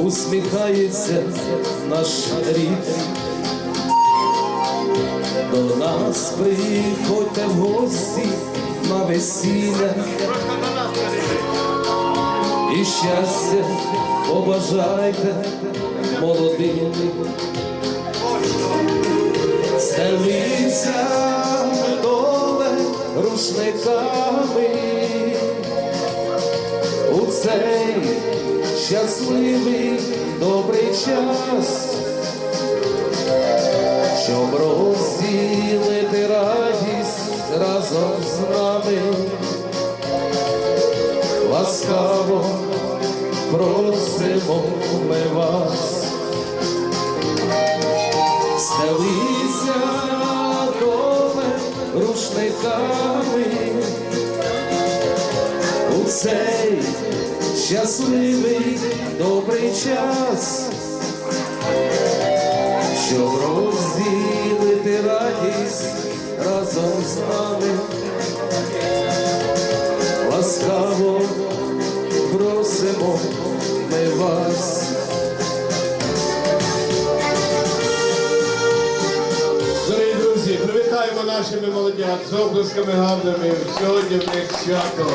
усміхається наш рід. До нас приходьте в гості на весілля і щастя побажайте молодим. Стелиться доле рушниками щасливий добрий час, щоб розділити радість разом з нами. Ласкаво просимо ми вас. Стелися доле рушниками у цей щасливий добрий час, щоб розділити радість разом з нами. Ласкаво просимо ми вас. Нашими молодят з облисками гарними. Сьогодні в них свято,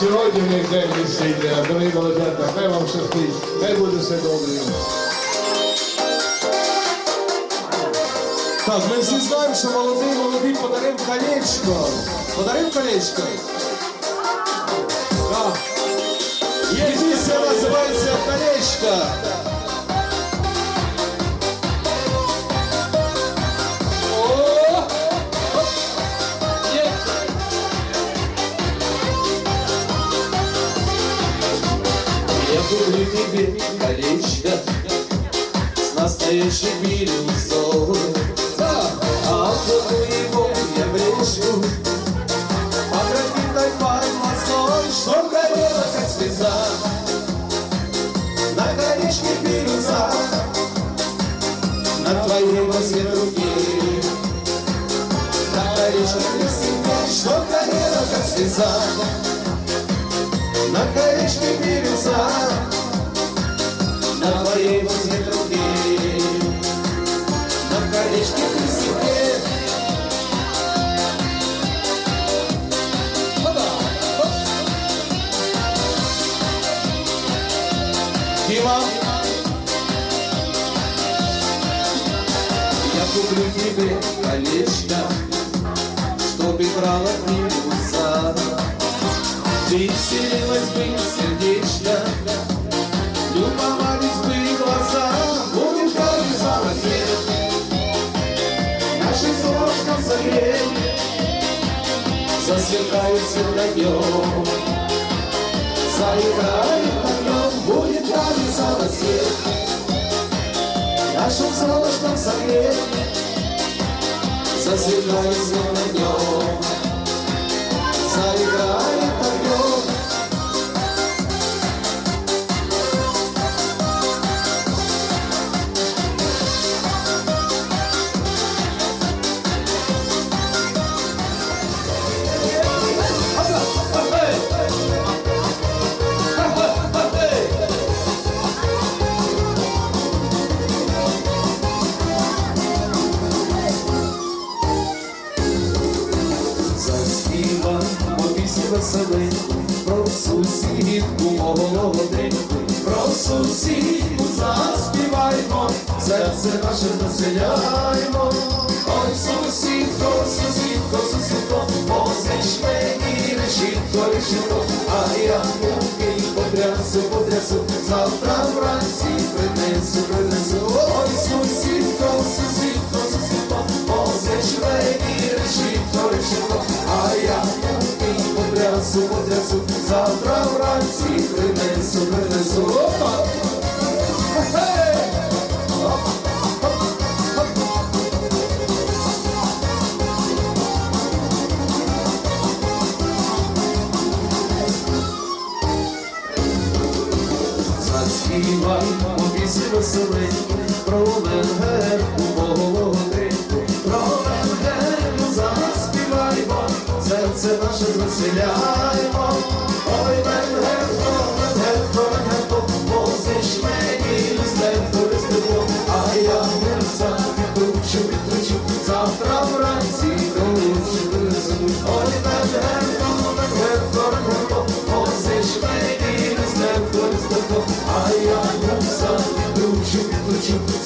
сьогодні в них день весілля. Дорогі молодята, хай вам щастить, хай буде все добре. Так, ми всі знаємо, що молодий молодий подарив колечко. Подарив колечко? Тебе колечко с настоящей бирюзой, твоей возле руки, на колечке красивее. Діма. Я куплю тебе колечко, чтоб играла бирюза. Ты вселилась бы засверкают огнем, заиграет нем, будет горизонт свет. Нашим солнышком согрей, засверкает на заиграет сусідку молоденьку, про сусідку заспіваймо, серце наше заселяймо. Ой, сусідко, сусідко, сусідко, позич мені решітко, решітко, а я муки потрясу, потрясу, завтра вранці принесу, принесу. Ой, сусідко, сусідко, сусідко, позич мені решітко, решітко, веселеньку про мого молоденьку, про венгерку заспіваймо, серце наше звеселяємо.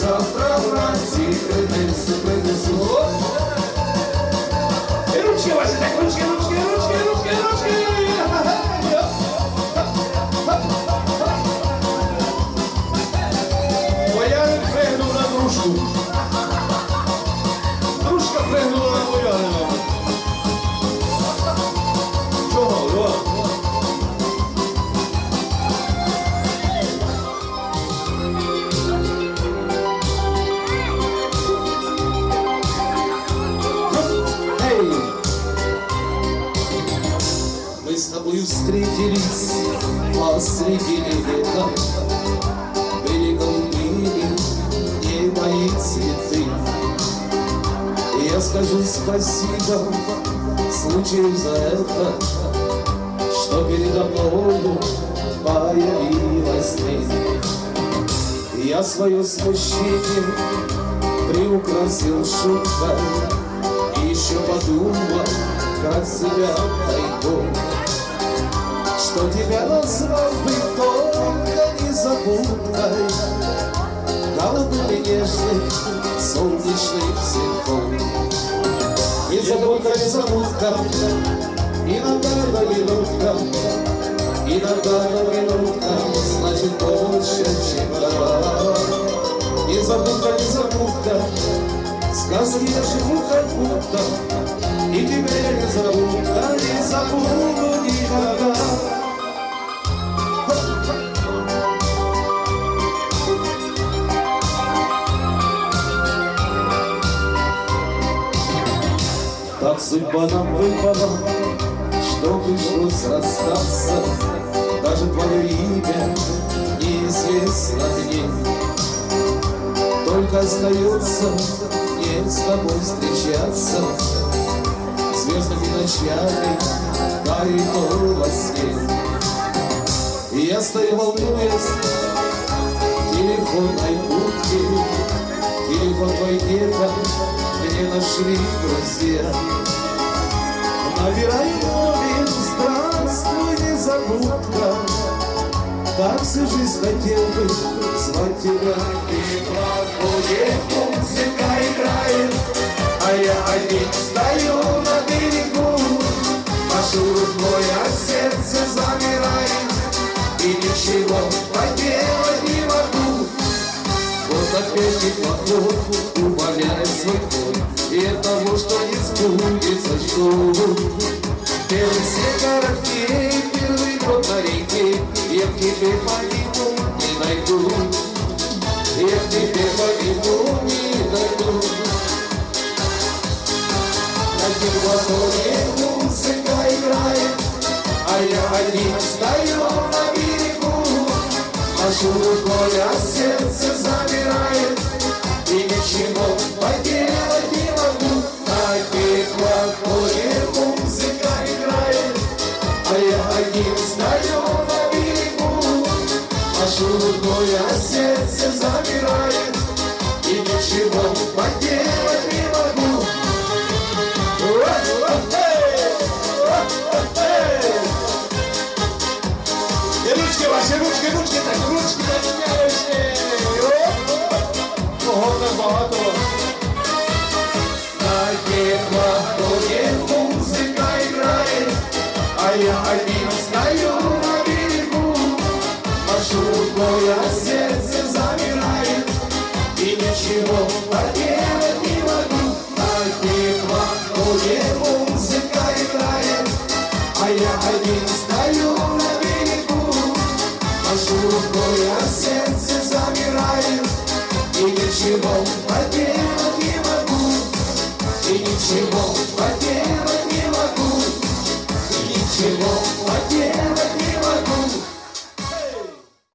Завтра вранці принесу, спасибо случаю за это Что передо мною появилась ты И Я свое смущение приукрасил шуткой И еще подумал, как себя найду Что тебя назвал бы только незабудкой Голубым и нежным солнечным Незабудка, незабудка, иногда на минутка Иногда на минутка, значит больше, чем два Незабудка, незабудка, сказки я живу как будто И тебя не забудка, не забуду никогда Так судьба нам выпала, что пришлось расстаться. Даже твое имя неизвестно мне. Только остается мне с тобой встречаться. Звездными ночами тайну во сне. И я стою волнуясь в телефонной будке Телефон твой где-то мне нашли друзья Набирай номер, здравствуй, незабудка. Так всю жизнь хотел бы звать тебя. И плохое музыка играет А я один стою на берегу. Машу рукой, а сердце замирает И ничего поделать не могу. Вот опять теплоход умоляет поделать не могу І ручки ваші, ручки, ручки, так, ручки поміняються. Кого так багато? Музыка играет, а я один поделать не могу. На теплоходе музыка играет, а я один стою на берегу. Машу рукой, сердце замирает, и ничего поделать не могу. И ничего поделать не могу, и ничего поделать